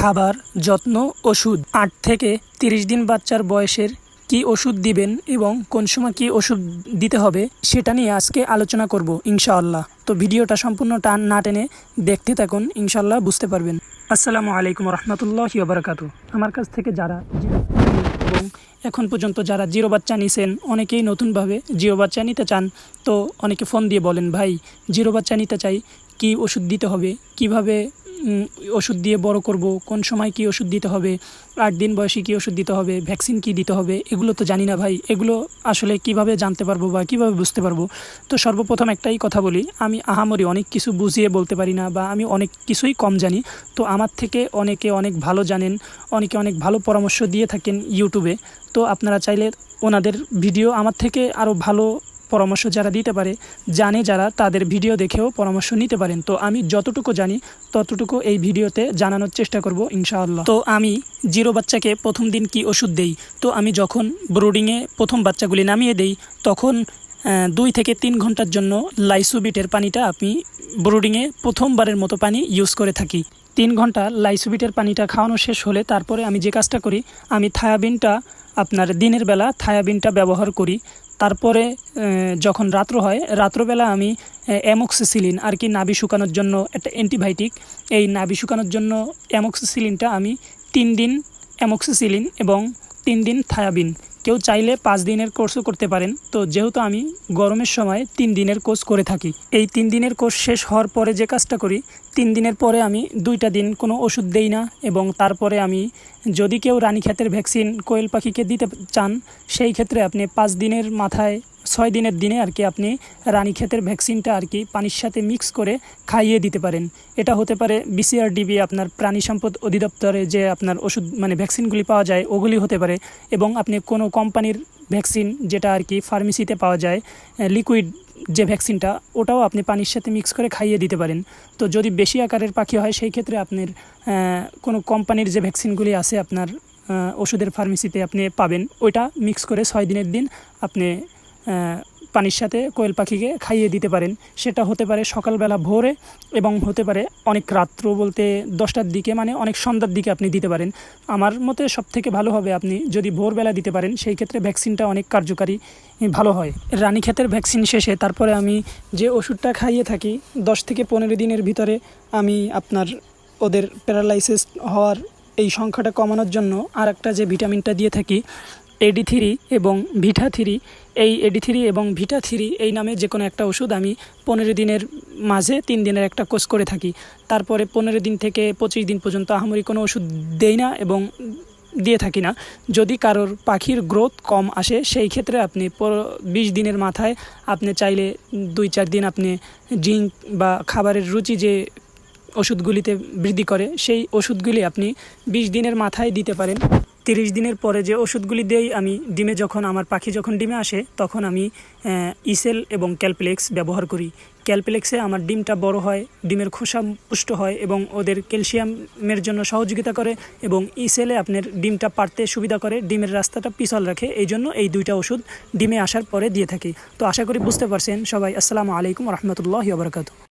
খাবার, যত্ন, ওষুধ। আট থেকে তিরিশ দিন বাচ্চার বয়সের কি ওষুধ দিবেন এবং কোন সময় কি ওষুধ দিতে হবে, সেটা নিয়ে আজকে আলোচনা করব, ইনশাআল্লাহ। তো ভিডিওটা সম্পূর্ণ টান না টেনে দেখতে থাকুন, ইনশাআল্লাহ বুঝতে পারবেন। আসসালামু আলাইকুম রহমতুল্লাহ বারাকাতু আমার কাছ থেকে যারা এবং এখন পর্যন্ত যারা জিরো বাচ্চা নিছেন, অনেকেই নতুনভাবে জিরো বাচ্চা নিতে চান, তো অনেকে ফোন দিয়ে বলেন, ভাই, জিরো বাচ্চা নিতে চাই, কি ওষুধ দিতে হবে? কীভাবে ওষুধ দিয়ে বড় করব, কোন সময় কি ওষুধ দিতে হবে, আট দিন বয়সে কি ওষুধ দিতে হবে, ভ্যাকসিন কি দিতে হবে, এগুলো তো জানি না ভাই। এগুলো আসলে কীভাবে জানতে পারব বা কীভাবে বুঝতে পারব? তো সর্বপ্রথম একটাই কথা বলি, আমি আহামরি অনেক কিছু বুঝিয়ে বলতে পারি না বা আমি অনেক কিছুই কম জানি। তো আমার থেকে অনেকে অনেক ভালো জানেন, অনেকে অনেক ভালো পরামর্শ দিয়ে থাকেন ইউটিউবে। তো আপনারা চাইলে ওনাদের ভিডিও আমার থেকে আরও ভালো পরামর্শ যারা দিতে পারে, জানে যারা তাদের ভিডিও দেখেও পরামর্শ নিতে পারেন। তো আমি যতটুকু জানি, ততটুকু এই ভিডিওতে জানানোর চেষ্টা করব ইনশাআল্লাহ। তো আমি জিরো বাচ্চাকে প্রথম দিন কি ওষুধ দেই? তো আমি যখন ব্রোডিংয়ে প্রথম বাচ্চাগুলি নামিয়ে দেই, তখন দুই থেকে তিন ঘণ্টার জন্য লাইসোবিটের পানিটা আমি ব্রোডিংয়ে প্রথমবারের মতো পানি ইউজ করে থাকি। তিন ঘণ্টা লাইসোবিটের পানিটা খাওয়ানো শেষ হলে তারপরে আমি যে কাজটা করি, আমি থায়াবিনটা আপনার দিনের বেলা থায়াবিনটা ব্যবহার করি। তারপরে যখন রাত্র হয়, রাত্রবেলা আমি অ্যামক্সিসিলিন আর কি নাভি শুকানোর জন্য একটা অ্যান্টিবায়োটিক। এই নাভি শুকানোর জন্য অ্যামক্সিসিলিনটা আমি তিন দিন অ্যামক্সিসিলিন এবং তিন দিন থায়াবিন। কেউ চাইলে পাঁচ দিনের কোর্সও করতে পারেন। তো যেহেতু আমি গরমের সময় তিন দিনের কোর্স করে থাকি, এই তিন দিনের কোর্স শেষ হওয়ার পরে যে কাজটা করি, তিন দিনের পরে আমি দুইটা দিন কোনো ওষুধ দেই না এবং তারপরে আমি যদি কেউ রানীক্ষেতের ভ্যাকসিন কোয়েল পাখিকে দিতে চান, সেই ক্ষেত্রে আপনি পাঁচ দিনের মাথায় ছয় দিনের দিনে আর কি আপনি রানীক্ষেতের ভ্যাকসিনটা আর কি পানির সাথে মিক্স করে খাইয়ে দিতে পারেন। এটা হতে পারে বিসিআরডিবি আপনার প্রাণী সম্পদ অধিদপ্তরে যে আপনার ওষুধ মানে ভ্যাকসিনগুলি পাওয়া যায়, ওগুলি হতে পারে এবং আপনি কোনো কোম্পানির ভ্যাকসিন যেটা আর কি ফার্মেসিতে পাওয়া যায় লিকুইড যে ভ্যাকসিনটা, ওটাও আপনি পানির সাথে মিক্স করে খাইয়ে দিতে পারেন। তো যদি বেশি আকারের পাখি হয়, সেই ক্ষেত্রে আপনার কোনো কোম্পানির যে ভ্যাকসিনগুলি আছে আপনার ওষুধের ফার্মেসিতে আপনি পাবেন, ওইটা মিক্স করে ছয় দিনের দিন আপনি পানির সাথে কোয়েল পাখিকে খাইয়ে দিতে পারেন। সেটা হতে পারে সকালবেলা ভোরে এবং হতে পারে অনেক রাত্র বলতে দশটার দিকে মানে অনেক সন্ধ্যার দিকে আপনি দিতে পারেন। আমার মতে সব থেকে ভালো হবে আপনি যদি ভোরবেলা দিতে পারেন, সেই ক্ষেত্রে ভ্যাকসিনটা অনেক কার্যকারী ভালো হয়। রানীক্ষেতের ভ্যাকসিন শেষে তারপরে আমি যে ওষুধটা খাইয়ে থাকি, দশ থেকে পনেরো দিনের ভিতরে আমি আপনার ওদের প্যারালাইসিস হওয়ার এই সংখ্যাটা কমানোর জন্য আর একটা যে ভিটামিনটা দিয়ে থাকি এডি থ্রি এবং ভিটা থ্রি এই এডি থ্রি এবং ভিটা থ্রি এই নামে যে কোনো একটা ওষুধ আমি পনেরো দিনের মাঝে তিন দিনের একটা কোর্স করে থাকি। তারপরে পনেরো দিন থেকে পঁচিশ দিন পর্যন্ত আহামরি কোনো ওষুধ দেই না এবং দিয়ে থাকি না। যদি কারোর পাখির গ্রোথ কম আসে, সেই ক্ষেত্রে আপনি বিশ দিনের মাথায় আপনি চাইলে দুই চার দিন আপনি জিঙ্ক বা খাবারের রুচি যে ওষুধগুলিতে বৃদ্ধি করে, সেই ওষুধগুলি আপনি বিশ দিনের মাথায় দিতে পারেন। তিরিশ দিনের পরে যে ওষুধগুলি দেই আমি ডিমে যখন, আমার পাখি যখন ডিমে আসে, তখন আমি ইসেল এবং ক্যালপ্লেক্স ব্যবহার করি। ক্যালপ্লেক্সে আমার ডিমটা বড় হয়, ডিমের খোসা পুষ্ট হয় এবং ওদের ক্যালসিয়ামের জন্য সহযোগিতা করে এবং ইসেলে আপনার ডিমটা পারতে সুবিধা করে, ডিমের রাস্তাটা পিছল রাখে। এই জন্য এই দুইটা ওষুধ ডিমে আসার পরে দিয়ে থাকি। তো আশা করি বুঝতে পারছেন সবাই। আসসালামু আলাইকুম রহমতুল্লাহ বারকাত